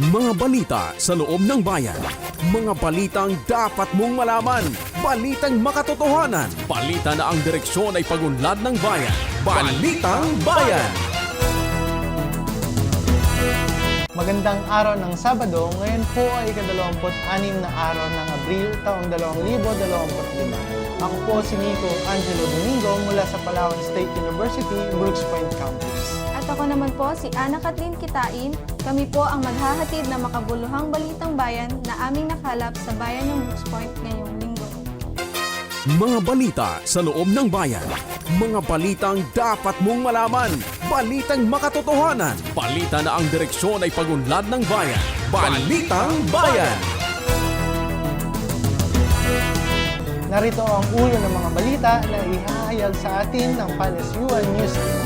Mga balita sa loob ng bayan. Mga balitang dapat mong malaman. Balitang makatotohanan. Balita na ang direksyon ay pagunlad ng bayan. Balitang Bayan! Magandang araw ng Sabado, ngayon po ay ikadalawamput-anim na araw ng Abril taong 2025. Ako po si Nico Angelo Domingo mula sa Palawan State University, Brooks Point Campus. Ako naman po si Ana Kathleen Kitain. Kami po ang maghahatid na makabuluhang balitang bayan na aming nakalap sa bayan ng Brooks Point ngayong linggo. Mga balita sa loob ng bayan. Mga balitang dapat mong malaman. Balitang makatotohanan. Balita na ang direksyon ay pagunlad ng bayan. Balitang Bayan! Narito ang ulo ng mga balita na ihahayag sa atin ng Palasuan News Team.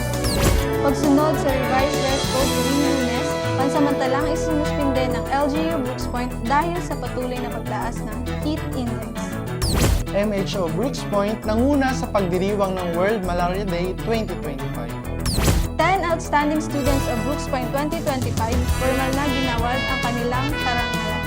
Pagsunod sa revised dress code tuwing lunes, pansamantalang isinuspinde ng LGU Brooks Point dahil sa patuloy na pagtaas ng heat index. MHO Brooks Point nanguna sa pagdiriwang ng World Malaria Day 2025. 10 outstanding students of Brooks Point 2025 formal na ginawad ang kanilang karangalan.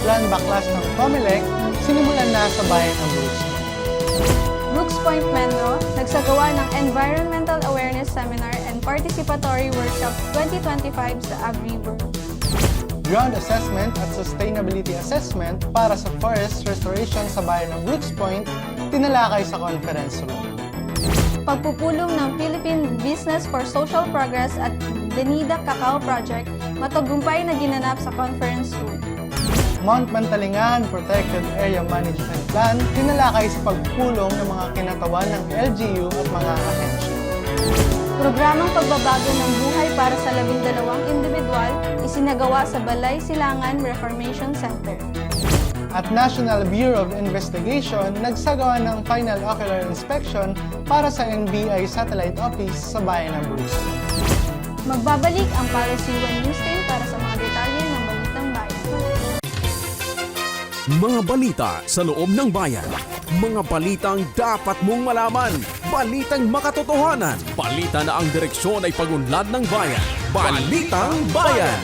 Plan baklas ng COMELEC sinimulan na sa bayan ng Brooks Point. Brooks Point Menlo nagsagawa ng Environmental Awareness Seminar and Participatory Workshop 2025 sa Abri World. Ground Assessment at Sustainability Assessment para sa forest restoration sa bayan ng Brooks Point tinalakay sa conference room. Pagpupulong ng Philippine Business for Social Progress at Benida Cacao Project matagumpay na ginanap sa conference room. Mount Mantalingan Protected Area Management Plan tinalakay sa pagpulong ng mga kinatawan ng LGU at mga ahensya. Programang pagbabago ng buhay para sa labing dalawang individual isinagawa sa Balay Silangan Reformation Center. At National Bureau of Investigation nagsagawa ng final ocular inspection para sa NBI Satellite Office sa bayan ng Point. Magbabalik ang One News Mga balita sa loob ng bayan. Mga balitang dapat mong malaman. Balitang makatotohanan. Balita na ang direksyon ay pagunlad ng bayan. Balitang Bayan!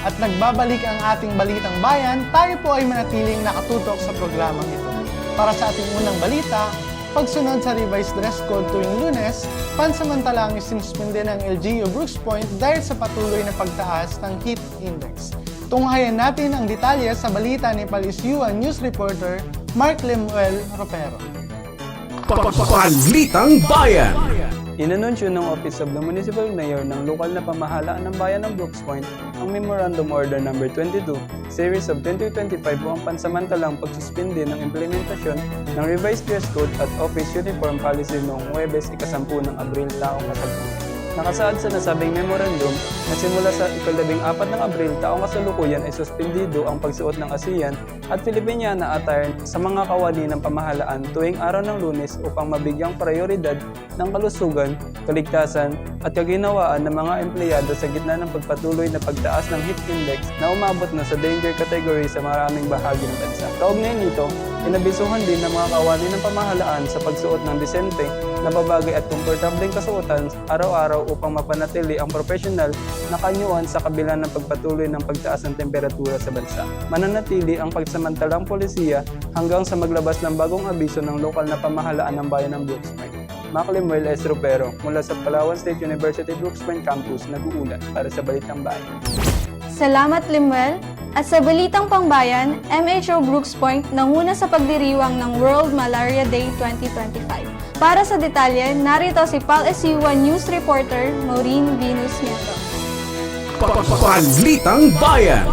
At nagbabalik ang ating balitang bayan, tayo po ay manatiling nakatutok sa programang ito. Para sa ating unang balita, pagsunod sa revised dress code tuwing lunes, pansamantala ang isinuspinde ng LGU Brooks Point dahil sa patuloy na pagtaas ng heat index. Tunghayan natin ang detalye sa balita ni Palisyuan News Reporter Mark Lemuel Ropero. Balitang Bayan! Inanunsyo ng Office of the Municipal Mayor ng lokal na pamahalaan ng bayan ng Brooks Point ang Memorandum Order No. 22, Series of 2025 o ang pansamantalang pagsuspinde ng implementasyon ng Revised Dress Code at Office Uniform Policy noong Huwebes ikasampu ng Abril taong kasalukuyan. Nakasaad sa nasabing memorandum na simula sa ikalabing apat ng Abril taong kasalukuyan ay suspendido ang pagsuot ng ASEAN at Filipiniana attire sa mga kawani ng pamahalaan tuwing araw ng lunes upang mabigyang prioridad ng kalusugan, kaligtasan at kaginawaan ng mga empleyado sa gitna ng pagpatuloy na pagtaas ng heat index na umabot na sa danger category sa maraming bahagi ng bansa. Kaugnay nito, inabisuhan din ng mga kawani ng pamahalaan sa pagsuot ng disente na babagay at komportableng kasuotan araw-araw upang mapanatili ang profesional na kanyuan sa kabila ng pagpatuloy ng pagtaas ng temperatura sa bansa. Mananatili ang pagsamantalang polisiya hanggang sa maglabas ng bagong abiso ng lokal na pamahalaan ng bayan ng Brooks Point. Maclemuel S. Ropero mula sa Palawan State University Brooks Point Campus nag-uulat para sa Balitang Bayan. Salamat Limuel! At sa Balitang Pangbayan, MHO Brooks Point nanguna sa pagdiriwang ng World Malaria Day 2025. Para sa detalye, narito si PAL-SU1 News Reporter Maureen Venus Nieto. Balitang Bayan!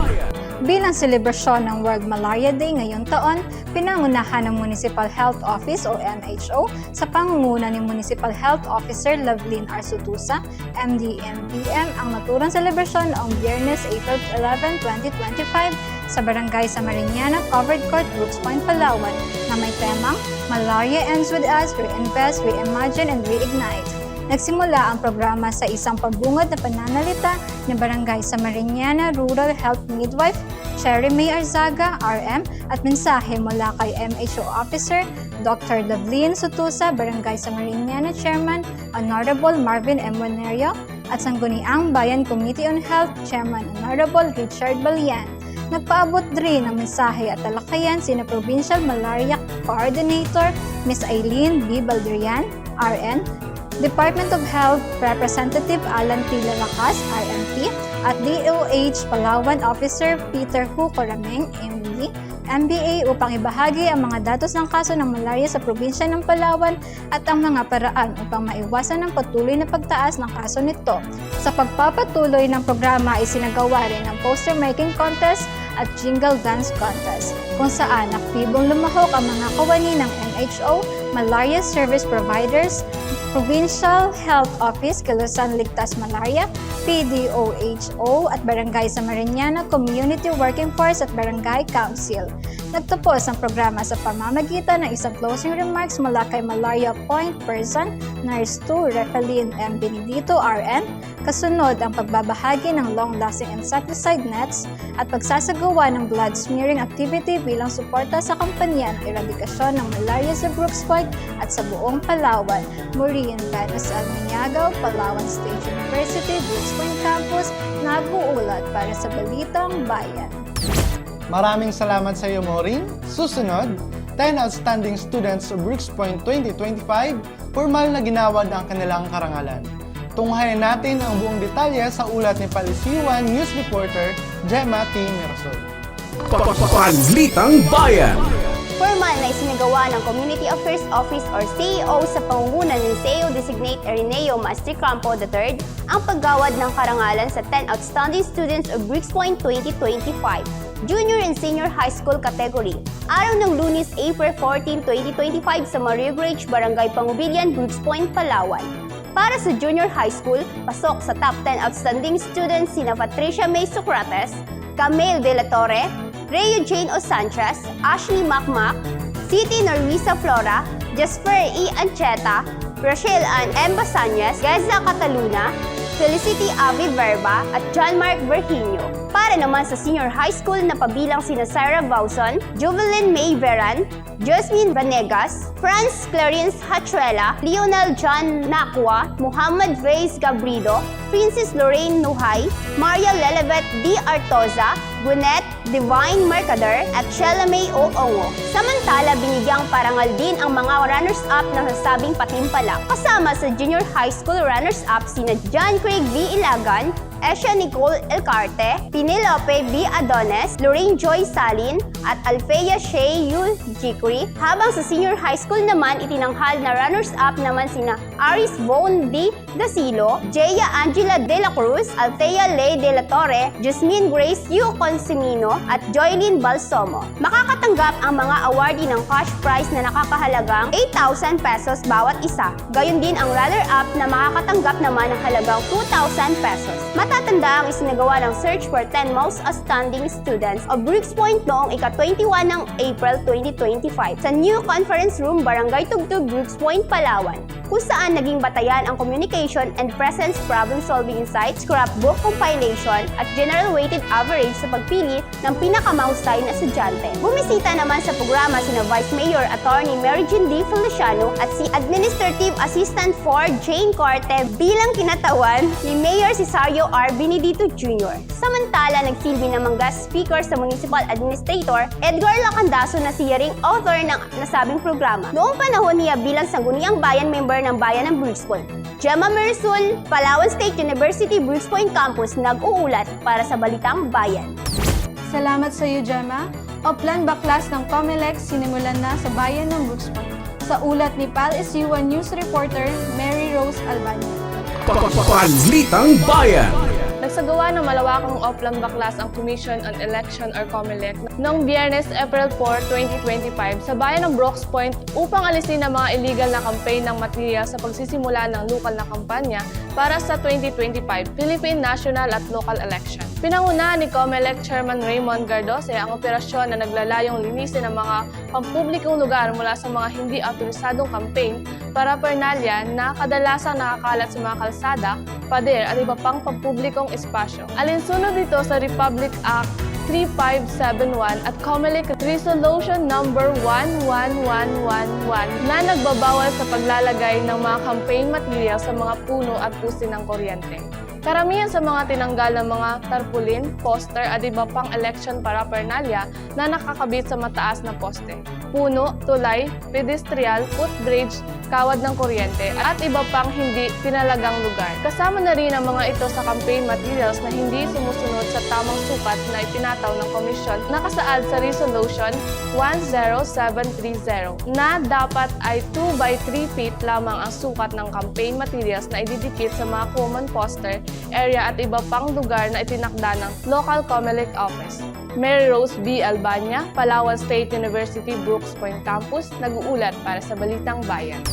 Bilang selebrasyon ng World Malaria Day ngayong taon, pinangunahan ng Municipal Health Office o MHO sa pangunguna ni Municipal Health Officer Lovelyn Arsutusa, MD-MPM ang naturang selebrasyon noong Biyernes, April 11, 2025 sa Barangay Samariñana, Covered Court, Brooks Point, Palawan na may temang Malaria Ends With Us, Reinvest, Reimagine, and Reignite. Nagsimula ang programa sa isang pabungad na pananalita ni Barangay Samariñana Rural Health Midwife Cherry May Arzaga, RM, at mensahe mula kay MHO Officer Dr. Lovelyn Sutusa, Barangay Samariñana Chairman, Honorable Marvin M. Wanerio, at Sangguniang Bayan Committee on Health Chairman Honorable Richard Balian. Nagpaabot rin ng mensahe at talakayan sina Provincial Malaria Coordinator Ms. Eileen B. Baldrian, RN, Department of Health Representative Alan P. Lalakas, RMP, at DOH Palawan Officer Peter Hu Corameng, MD, MBA upang ibahagi ang mga datos ng kaso ng malaria sa probinsya ng Palawan at ang mga paraan upang maiwasan ang patuloy na pagtaas ng kaso nito. Sa pagpapatuloy ng programa ay sinagawa rin ang poster making contest at jingle dance contest kung saan aktibong lumahok ang mga kawani ng MHO, Malaria Service Providers, Provincial Health Office, Kilusan Ligtas Malaria, PDOHO at Barangay Samariñana Community Working Force at Barangay Council. Nagtapos ang programa sa pamamagitan ng isang closing remarks mula kay Malaria Point Person, Nurse 2, Repelin M. Benedito, RN, kasunod ang pagbabahagi ng long-lasting insecticide nets at pagsasagawa ng blood smearing activity bilang suporta sa kampanya ng eradikasyon ng malaria sa Brooks Point at sa buong Palawan. Maureen Venus Almaniagaw, Palawan State University, Brooks Point Campus, nag-uulat para sa Balitang Bayan. Maraming salamat sa iyo, Maureen. Susunod, 10 outstanding students of Brooks Point 2025, formal na ginawad ang kanilang karangalan. Tunghayan natin ang buong detalye sa ulat ni Palisiwan News Reporter Gemma T. Mirasol. Balitang Bayan. Formal na isinagawa ng Community Affairs Office or CEO sa pangunguna ni CEO Designate Erineo Master Campo III ang paggawad ng karangalan sa 10 outstanding students of Brooks Point 2025, Junior and Senior High School category. Araw ng lunes, April 14, 2025 sa Mario Grange, Barangay Pangubilian, Brooks Point, Palawan. Para sa junior high school, pasok sa top 10 outstanding students sina Patricia May Socrates, Camille De La Torre, Rhea Jane O. Ashley Macmac, City Norisa Flora, Jasper E. Ancheta, Rochelle Ann M. Basanyas, Geza Cataluna, Felicity Avi Verba at John Mark Virginio. Para naman sa senior high school na pabilang sina Sarah Bauson, Juvelin May Veran, Jasmine Vanegas, Franz Clarence Hachuela, Lionel John Nakwa, Muhammad Reyes Gabrido, Princess Lorraine Nuhay, Maria Lelevet D. Artoza, Gwyneth Divine Mercader at Sheila May O. Ongo. Samantala, binigyang parangal din ang mga runners-up ng nasabing patimpala kasama sa junior high school runners-up sina John Craig V. Ilagan, Esha Nicole Elcarte, Pinelope B. Adones, Lorraine Joy Salin, at Alfea Shea Yu Jikri. Habang sa senior high school naman, itinanghal na runners-up naman sina Aris Von D. Dasilo, Jeya Angela De La Cruz, Althea Ley De La Torre, Jasmine Grace Yu Consimino, at Joylyn Balsomo. Makakatanggap ang mga awardee ng cash prize na nakakahalagang 8,000 pesos bawat isa. Gayon din ang runner-up na makakatanggap naman ng halagang 2,000 pesos. Matatanda ang isinagawa ng search for 10 most outstanding students of Brooks Point noong ika-21 ng April 2025 sa New Conference Room, Barangay Tugtug, Brooks Point, Palawan kung saan naging batayan ang communication and presence problem-solving insights, scrapbook compilation, at general weighted average sa pagpili ng pinakamahusay na estudyante. Bumisita naman sa programa sina Vice Mayor Attorney Mary Jean D. Feliciano at si Administrative Assistant for Jane Corte bilang kinatawan ni Mayor Cesario R. Benedito Jr. Samantala, nagsilbi namang guest speaker sa Municipal Administrator Edgar Lacandaso na siya ring author ng nasabing programa. Noong panahon niya bilang sangguniang bayan member ng bayan ng Brooks Point. Gemma Mersul, Palawan State University Brooks Point Campus, nag-uulat para sa Balitang Bayan. Salamat sa iyo, Gemma. Oplan Baklas ng Comelec sinimulan na sa bayan ng Brooks Point. Sa ulat ni Pal SU1 News Reporter Mary Rose Albania. Balitang Bayan. Nagsagawa ng malawakang Oplan Baklas ang Commission on Election or COMELEC noong Biyernes, April 4, 2025 sa bayan ng Brooks Point upang alisin ang mga illegal na campaign ng material sa pagsisimula ng lokal na kampanya para sa 2025 Philippine National at Local Election. Pinangunahan ni COMELEC Chairman Raymond Gardose ang operasyon na naglalayong linisin ang mga pampublikong lugar mula sa mga hindi autorisadong campaign para pernalya na kadalasang nakakalat sa mga kalsada, pader at iba pang pampublikong espasyo. Alinsunod dito sa Republic Act 3571 at COMELEC Resolution Number 11111 na nagbabawal sa paglalagay ng mga campaign material sa mga puno at pusi ng kuryente. Karamihan sa mga tinanggal ng mga tarpaulin, poster at iba pang election paraphernalia na nakakabit sa mataas na poste. Puno, tulay, pedestrial, footbridge, kawad ng kuryente at iba pang hindi pinalagang lugar. Kasama na rin ang mga ito sa campaign materials na hindi sumusunod sa tamang sukat na ipinataw ng komisyon nakasaad sa Resolution 10730 na dapat ay 2 by 3 feet lamang ang sukat ng campaign materials na ididikit sa mga common poster, area at iba pang lugar na itinakda ng local COMELEC office. Mary Rose B. Albania, Palawan State University, Brooks Point Campus, nag-uulat para sa Balitang Bayan.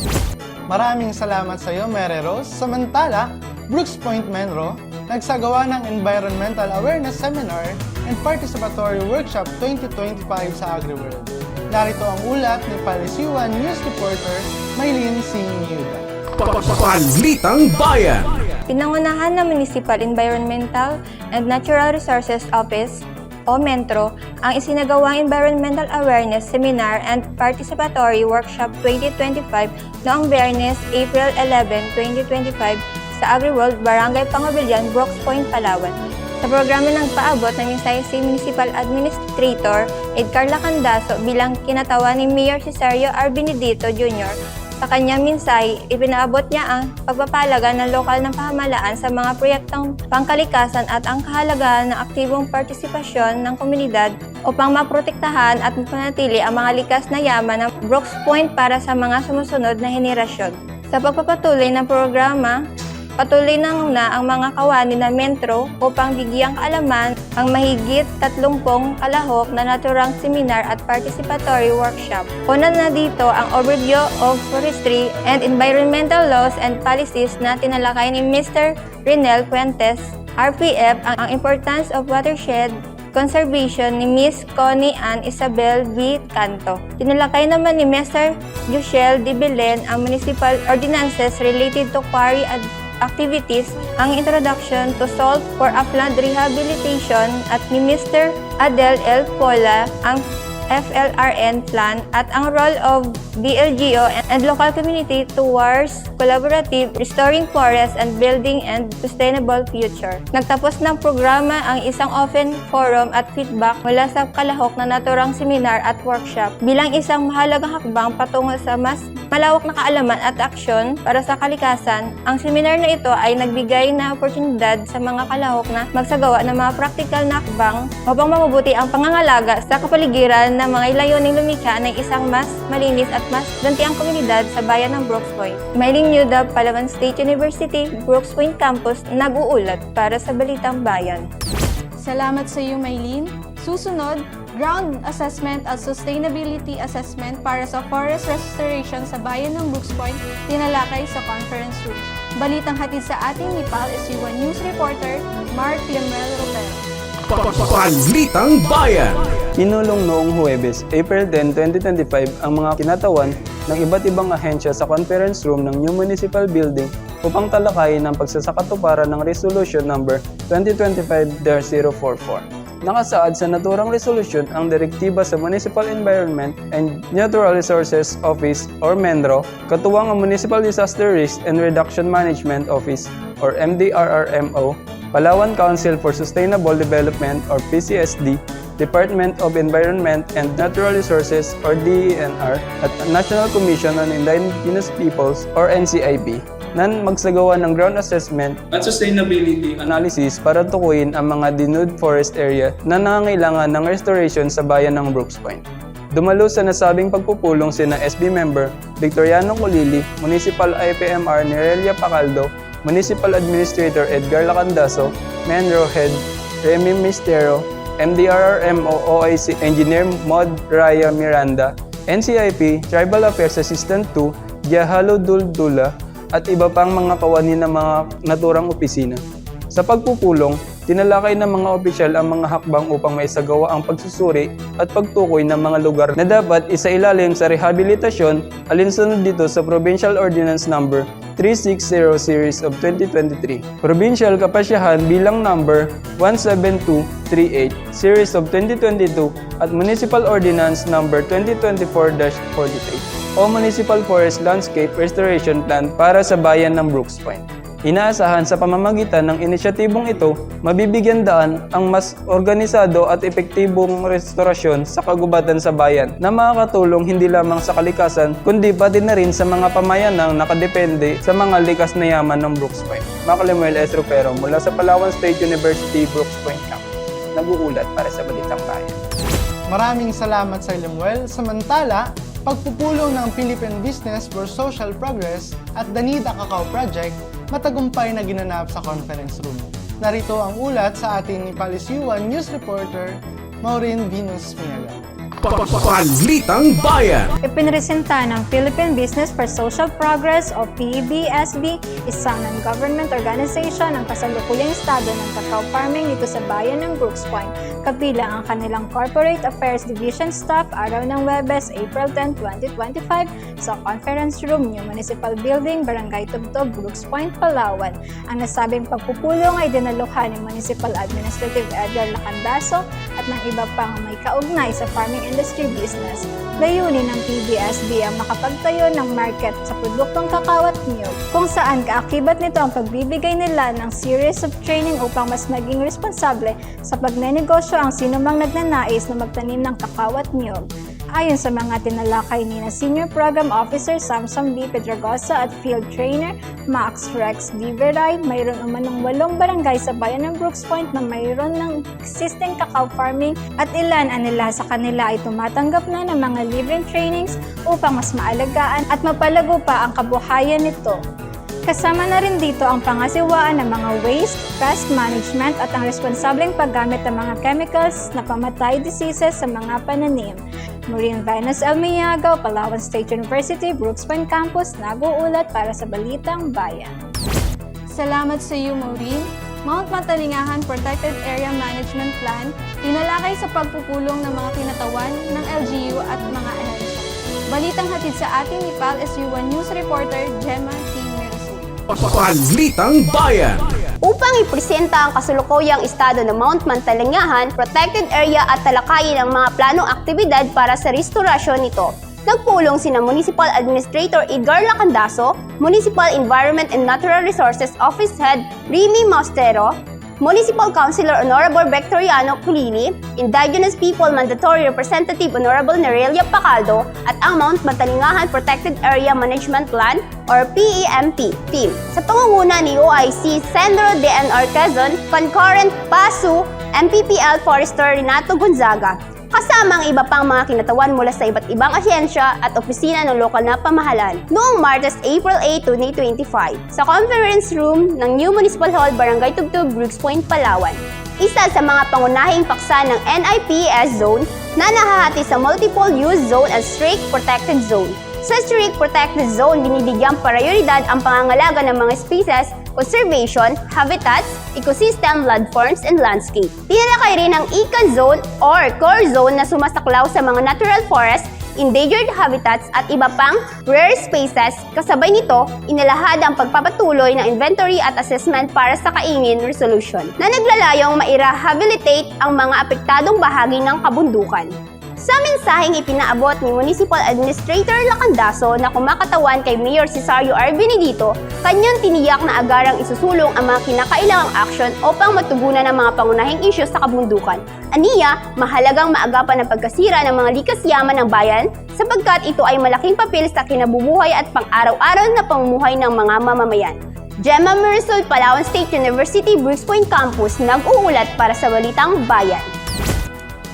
Maraming salamat sa iyo, Mary Rose. Samantala, Brooks Point Menro, nagsagawa ng Environmental Awareness Seminar and Participatory Workshop 2025 sa AgriWorld. Narito ang ulat ni Palisiwan News Reporter Maylene C. Miuda. Balitang Bayan! Pinangunahan ng Municipal Environmental and Natural Resources Office o MENTRO ang isinagawang Environmental Awareness Seminar and Participatory Workshop 2025 noong Biyernes, April 11, 2025 sa AgriWorld, Barangay Pangobilyan, Brooks Point, Palawan. Sa programa ng paabot ng mensahe si Municipal Administrator Edgar Lacandaso bilang kinatawa ni Mayor Cesario R. Benedito Jr. Sa kanyang minsay, ipinaabot niya ang pagpapalaga ng lokal ng pamahalaan sa mga proyektong pangkalikasan at ang kahalagahan ng aktibong partisipasyon ng komunidad upang maprotektahan at mapanatili ang mga likas na yaman ng Brooks Point para sa mga sumusunod na henerasyon. Sa pagpapatuloy ng programa, Patuloy na muna ang mga kawani ng Mentro upang bigyang kaalaman ang mahigit 30 kalahok na naturang seminar at participatory workshop. Una na dito ang overview of forestry and environmental laws and policies na tinalakay ni Mr. Renel Fuentes, RPF, ang, ang importance of watershed Conservation ni Miss Connie Ann Isabel V. Canto. Tinalakay naman ni Mr. Yushel de Belen ang municipal ordinances related to quarry ad- activities, ang introduction to salt for upland rehabilitation at ni Mr. Adel L. Pola ang FLRN plan at ang role of BLGO and local community towards collaborative restoring forests and building and sustainable future. Nagtapos ng programa ang isang open forum at feedback mula sa kalahok na naturang seminar at workshop bilang isang mahalagang hakbang patungo sa mas malawak na kaalaman at aksyon para sa kalikasan. Ang seminar na ito ay nagbigay na oportunidad sa mga kalahok na magsagawa ng mga practical na hakbang upang mapabuti ang pangangalaga sa kapaligiran ng mga layuning lumikha ng isang mas malinis at mas gantiang komunidad sa bayan ng Brooks Point. Mailing Yuda, Palawan State University, Brooks Point Campus, nag-uulat para sa Balitang Bayan. Salamat sa iyo, Maylene. Susunod, Ground Assessment at Sustainability Assessment para sa forest restoration sa bayan ng Brooks Point, tinalakay sa conference room. Balitang hatid sa ating ni PAL SG1 News Reporter, Mark Lemel Ropero. Balitang Bayan! Inulong noong Huwebes, April 10, 2025 ang mga kinatawan ng iba't ibang ahensya sa conference room ng New Municipal Building upang talakayin ang pagsasakatuparan ng Resolution Number 2025-044. Nakasaad sa naturang resolusyon ang direktiba sa Municipal Environment and Natural Resources Office or MENRO, katuwang ang Municipal Disaster Risk and Reduction Management Office or MDRRMO, Palawan Council for Sustainable Development or PCSD, Department of Environment and Natural Resources or DENR at National Commission on Indigenous Peoples or NCIP nan magsagawa ng ground assessment at sustainability analysis para tukuyin ang mga denuded forest area na nangangailangan ng restoration sa bayan ng Brooks Point. Dumalo sa nasabing pagpupulong sina SB member Victoriano Colili, Municipal IPMR Nerelia Pacaldo, Municipal Administrator Edgar Lacandaso, Menro Head Remy Mistero, MDRRMO OIC Engineer Mod Raya Miranda, NCIP Tribal Affairs Assistant 2 Giahalo Duldula at iba pang mga kawani ng mga naturang opisina. Sa pagpupulong, tinalakay ng mga opisyal ang mga hakbang upang maisagawa ang pagsusuri at pagtukoy ng mga lugar na dapat isailalim sa rehabilitasyon alinsunod dito sa Provincial Ordinance Number 360 Series of 2023. Provincial Kapasyahan bilang number 17238 Series of 2022 at Municipal Ordinance Number 2024-43 o Municipal Forest Landscape Restoration Plan para sa bayan ng Brooks Point. Inaasahan sa pamamagitan ng inisyatibong ito, mabibigyan daan ang mas organisado at epektibong restorasyon sa kagubatan sa bayan na makakatulong hindi lamang sa kalikasan kundi pati na rin sa mga pamayanang nakadepende sa mga likas na yaman ng Brooks Point. Maclemuel S. Rupero mula sa Palawan State University Brooks Point Campus. Nag-uulat para sa Balitang Bayan. Maraming salamat sa Limuel. Samantala, pagpupulong ng Philippine Business for Social Progress at Danida Cacao Project matagumpay na ginanap sa conference room. Narito ang ulat sa ating Ipalisiwan News Reporter, Maureen Venus Miaga. Balitang Bayan. Ipinresenta ng Philippine Business for Social Progress o PBSB, isang non-government organization ang kasalukuyang estado ng cacao farming dito sa bayan ng Brooks Point. Kabilang ang kanilang Corporate Affairs Division staff araw ng Webes, April 10, 2025 sa Conference Room, New Municipal Building, Barangay Tubtob, Brooks Point, Palawan. Ang nasabing pagpupulong ay dinaluhan ni Municipal Administrative Edgar Lacandaso at ng iba pang may kaugnay sa farming industry business. Layunin ng PBSB ang makapagtayo ng market sa produktong kakao at niyog, kung saan kaakibat nito ang pagbibigay nila ng series of training upang mas maging responsable sa pagnenegosyo ang sinumang nagnanais na magtanim ng kakao at niyog. Ayon sa mga tinalakay ni na Senior Program Officer Samson B. Pedragosa at Field Trainer Max Rex Diveray, mayroon umanong walong barangay sa bayan ng Brooks Point na mayroon ng existing cacao farming at ilan anila sa kanila ay tumatanggap na ng mga libreng trainings upang mas maalagaan at mapalago pa ang kabuhayan nito. Kasama na rin dito ang pangasiwaan ng mga waste, pest management at ang responsableng paggamit ng mga chemicals na pamatay diseases sa mga pananim. Maureen Venus Elmiago, Palawan State University, Brooks Point Campus, nag-uulat para sa Balitang Bayan. Salamat sa iyo, Maureen. Mount Matalingahan Protected Area Management Plan, tinalakay sa pagpupulong ng mga kinatawan ng LGU at mga ahensya. Balitang hatid sa ating ni PAL SU1 News Reporter Gemma T. Mirasul. Balitang Bayan. Upang ipresenta ang kasulukuyang estado ng Mount Mantalangahan, protected area at talakayin ang mga planong aktibidad para sa restorasyon nito. Nagpulong sina Municipal Administrator Edgar Lacandaso, Municipal Environment and Natural Resources Office Head Remy Maustero, Municipal Councilor Honorable Victoriano Culini, Indigenous People Mandatory Representative Honorable Nerelia Pacaldo, at ang Mount Matalingahan Protected Area Management Plan or PEMP team. Sa pangunguna ni OIC Sandro DNR Quezon, Concurrent PASU, MPPL Forester Renato Gonzaga, kasama ang iba pang mga kinatawan mula sa iba't ibang asyensya at opisina ng lokal na pamahalaan noong Martes, April 8, 2025 sa conference room ng New Municipal Hall, Barangay Tugtog, Brooks Point, Palawan. Isa sa mga pangunahing paksa ng NIPS Zone na nahahati sa Multiple Use Zone at Strict Protected Zone. Sa Strict Protected Zone, binibigyang prioridad ang pangangalaga ng mga species, conservation, habitats, ecosystem, landforms, and landscape. Tinalakay rin ang Econ Zone or Core Zone na sumasaklaw sa mga natural forests, endangered habitats at iba pang rare species. Kasabay nito, inilahad ang pagpapatuloy ng inventory at assessment para sa kaingin resolution na naglalayong mairehabilitate ang mga apektadong bahagi ng kabundukan. Sa mensaheng ipinaabot ni Municipal Administrator Lacandaso na kumakatawan kay Mayor Cesario R. Benedito, kanyang tiniyak na agarang isusulong ang mga kinakailangang aksyon upang matugunan ang mga pangunahing isyu sa kabundukan. Aniya, mahalagang maagapan ang pagkasira ng mga likas yaman ng bayan sapagkat ito ay malaking papel sa kinabubuhay at pang-araw-araw na pamumuhay ng mga mamamayan. Gemma Marisol, Palawan State University, Bruce Point Campus, nag-uulat para sa Balitang Bayan.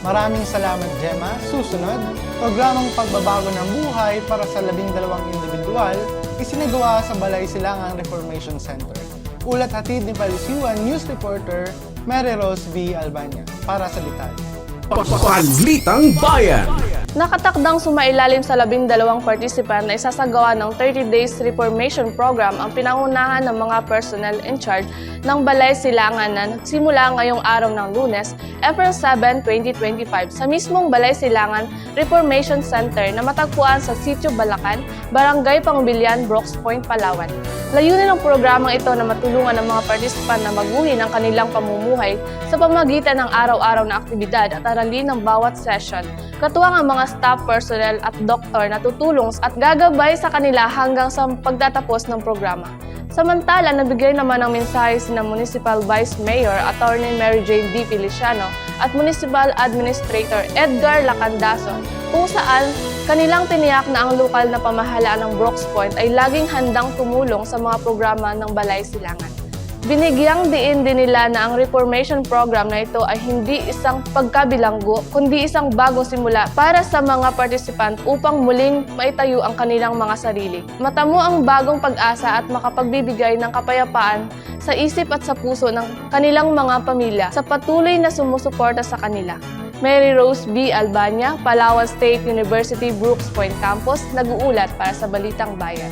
Maraming salamat, Gemma. Susunod, programang pagbabago ng buhay para sa labing dalawang individual isinagawa sa Balay Silangang Reformation Center. Ulat hatid ni Palisiwan News Reporter Mary Rose V. Albania para sa detalye. Balitang Bayan. Nakatakdang sumailalim sa labing dalawang participant na isasagawa ng 30 Days Reformation Program ang pinangunahan ng mga personnel in charge ng Balay Silangan na nagsimula ngayong araw ng lunes, April 7, 2025 sa mismong Balay Silangan Reformation Center na matagpuan sa Sitio Balacan, Barangay Pangbilian, Brooks Point, Palawan. Layunin ng programang ito na matulungan ang mga participant na maguhin ang kanilang pamumuhay sa pamagitan ng araw-araw na aktibidad at aralin ng bawat session. Katuwang ang mga staff personnel at doktor na tutulong at gagabay sa kanila hanggang sa pagtatapos ng programa. Samantala, nabigay naman ng mensahe si na Municipal Vice Mayor Attorney Mary Jane D. Feliciano at Municipal Administrator Edgar Lacandaso kung saan kanilang tiniyak na ang lokal na pamahalaan ng Brooks Point ay laging handang tumulong sa mga programa ng Balay Silangan. Binigyang diin din nila na ang reformation program na ito ay hindi isang pagkabilanggo, kundi isang bagong simula para sa mga participant upang muling maitayo ang kanilang mga sarili. Matamo ang bagong pag-asa at makapagbibigay ng kapayapaan sa isip at sa puso ng kanilang mga pamilya sa patuloy na sumusuporta sa kanila. Mary Rose B. Albania, Palawan State University Brooks Point Campus, nag-uulat para sa Balitang Bayan.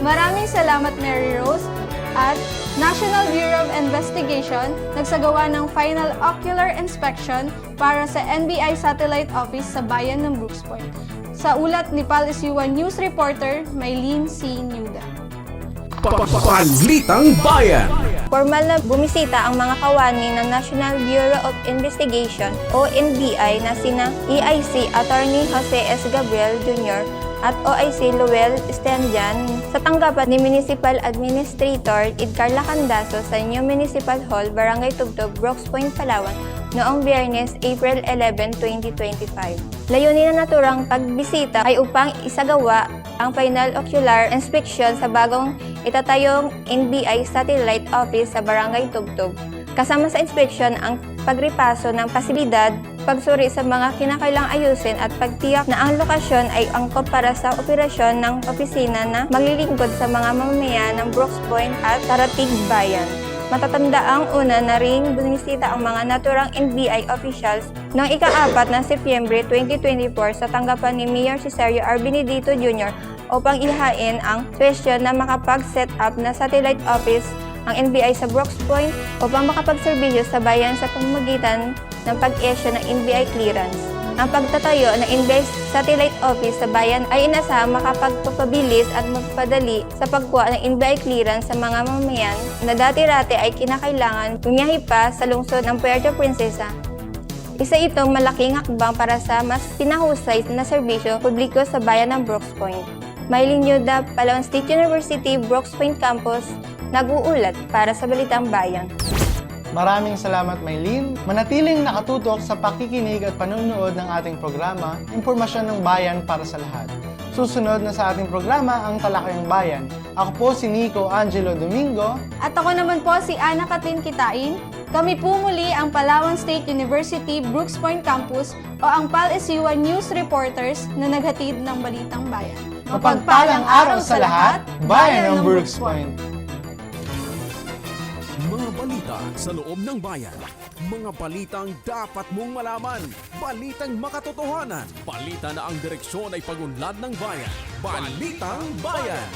Maraming salamat Mary Rose at National Bureau of Investigation nagsagawa ng final ocular inspection para sa NBI Satellite Office sa bayan ng Brooks Point. Sa ulat ni PALSU1 News Reporter, Maylene C. Nuda. Balitang Bayan! Formal na bumisita ang mga kawani ng National Bureau of Investigation o NBI na sina EIC Attorney Jose S. Gabriel Jr. at OIC Luel Stendian sa tanggapan ni Municipal Administrator Edgar Lacandaso sa New Municipal Hall, Barangay Tugtog, Brooks Point, Palawan noong Biyernes, April 11, 2025. Layunin na naturang pagbisita ay upang isagawa ang final ocular inspection sa bagong itatayong NBI Satellite Office sa Barangay Tugtog. Kasama sa inspection ang pagripaso ng pasilidad, pagsuri sa mga kinakailang ayusin at pagtiyak na ang lokasyon ay angkop para sa operasyon ng opisina na maglilingkod sa mga mamamayan ng Brooks Point at Taratig Bayan. Matatanda ang una na ring bumisita ang mga naturang NBI officials noong ika-apat na Setyembre 2024 sa tanggapan ni Mayor Cesario R. Benedito Jr. upang ihain ang question na makapag-set up na satellite office ang NBI sa Brooks Point upang makapagserbisyo sa bayan sa pamamagitan ng pag-issue ng NBI clearance. Ang pagtatayo ng NBI Satellite Office sa bayan ay inasahang makapagpapabilis at magpadali sa pagkuha ng NBI clearance sa mga mamamayan na dati-rati ay kinakailangan bumiyahe pa sa lungsod ng Puerto Princesa isa itong malaking hakbang para sa mas pinahusay na serbisyo publiko sa bayan ng Brooks Point. Maylin Yuda, Palawan State University, Brooks Point Campus, nag-uulat para sa Balitang Bayan. Maraming salamat, Maylene. Manatiling nakatutok sa pakikinig at panunood ng ating programa, Impormasyon ng Bayan para sa lahat. Susunod na sa ating programa ang Talakayang Bayan. Ako po si Nico Angelo Domingo. At ako naman po si Ana Katlin Kitain. Kami po muli ang Palawan State University Brooks Point Campus o ang PALSU1 News Reporters na naghatid ng Balitang Bayan. Mapagpalang araw sa lahat, Bayan ng Brooks Point. Sa loob ng bayan. Mga balitang dapat mong malaman. Balitang makatotohanan. Balita na ang direksyon ay pagunlad ng bayan. Balitang Bayan!